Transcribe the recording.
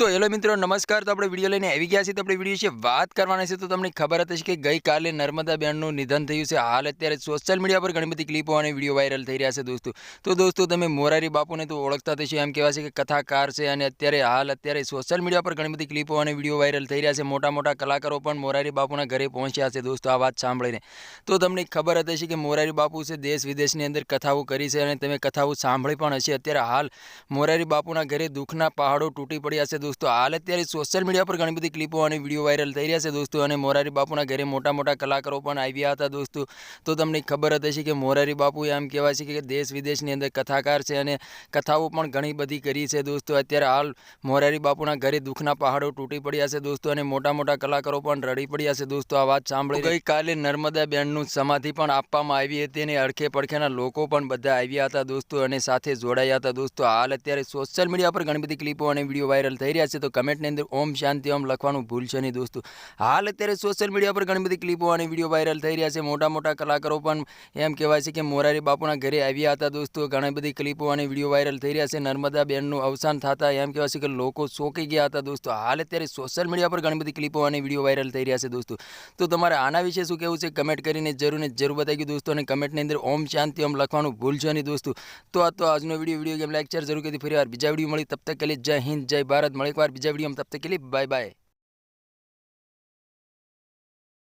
તો હેલો મિત્રો, નમસ્કાર. તો આપણે વીડિયો લઈને આવી ગયા છીએ. તો આપણે વીડિયો વિશે વાત કરવાના છે. તો તમને ખબર હતી કે ગઈકાલે નર્મદા બેનનું નિધન થયું છે. હાલ અત્યારે સોશિયલ મીડિયા પર ઘણી બધી ક્લિપો અને વીડિયો વાયરલ થઈ રહ્યા છે દોસ્તો. તો દોસ્તો, તમે મોરારી બાપુને તો ઓળખતા થશે એમ કહેવાય છે કે કથાકાર છે અને અત્યારે હાલ અત્યારે સોશિયલ મીડિયા પર ઘણી બધી ક્લિપો અને વીડિયો વાયરલ થઈ રહ્યા છે. મોટા મોટા કલાકારો પણ મોરારી બાપુના ઘરે પહોંચ્યા છે દોસ્તો, આ વાત સાંભળીને. તો તમને ખબર હતી કે મોરારી બાપુ છે દેશ વિદેશની અંદર કથાઓ કરી છે અને તમે કથાઓ સાંભળી પણ હશે. અત્યારે હાલ મોરારી બાપુના ઘરે દુઃખના પહાડો તૂટી પડ્યા છે દોસ્તો. હાલ અત્યારે સોશિયલ મીડિયા પર ઘણી બધી ક્લિપો અને વીડિયો વાયરલ થઈ રહ્યા છે દોસ્તો. અને મોરારી બાપુના ઘરે મોટા મોટા કલાકારો પણ આવ્યા હતા દોસ્તો. તો તમને ખબર જ હશે કે મોરારી બાપુ એમ કહેવાય છે કે દેશ વિદેશની અંદર કથાકાર છે અને કથાઓ પણ ઘણી બધી કરી છે દોસ્તો. અત્યારે હાલ મોરારી બાપુના ઘરે દુઃખના પહાડો તૂટી પડ્યા છે દોસ્તો અને મોટા મોટા કલાકારો પણ રડી પડ્યા છે દોસ્તો. આ વાત સાંભળી ગઈકાલે નર્મદા બેનનું સમાધિ પણ આપવામાં આવી હતી અને અડખે પડખેના લોકો પણ બધા આવ્યા હતા દોસ્તો અને સાથે જોડાયા હતા દોસ્તો. હાલ અત્યારે સોશિયલ મીડિયા પર ઘણી બધી ક્લિપો અને વીડિયો વાયરલ થઈ રહ્યા છે તો કમેન્ટની અંદર ઓમ શાંતિ, ઓમ લખવાનું ભૂલશો નહીં દોસ્તો. હાલ અત્યારે સોશિયલ મીડિયા પર ઘણી બધી ક્લિપો અને વીડિયો વાયરલ થઈ રહ્યા છે. મોટા મોટા કલાકારો પણ એમ કહેવાય છે કે મોરારી બાપુના ઘરે આવ્યા હતા દોસ્તો. ઘણી બધી ક્લિપો અને વીડિયો વાયરલ થઈ રહ્યા છે. નર્મદા બેનનું અવસાન થતાં એમ કહેવાય છે કે લોકો ચોંકી ગયા હતા દોસ્તો. હાલ અત્યારે સોશિયલ મીડિયા પર ઘણી બધી ક્લિપો અને વીડિયો વાયરલ થઈ રહ્યા છે દોસ્તો. તો તમારે આના વિશે શું કહેવું છે? કમેન્ટ કરીને જરૂર ને જરૂર બતાવી દોસ્તો અને કમેન્ટની અંદર ઓમ શાંતિ, ઓમ લખવાનું ભૂલશો નહીં દોસ્તો. તો આ તો આજનો વીડિયો વીડિયો ગેમ લેક્ચર જરૂર કરી ફરી વાર. બીજા વીડિયો મળી. તબ તક કે જય હિન્દ, જય ભારત. મળી એકવાર બીજા વીડિયો તબ તક કે લીએ બાય બાય.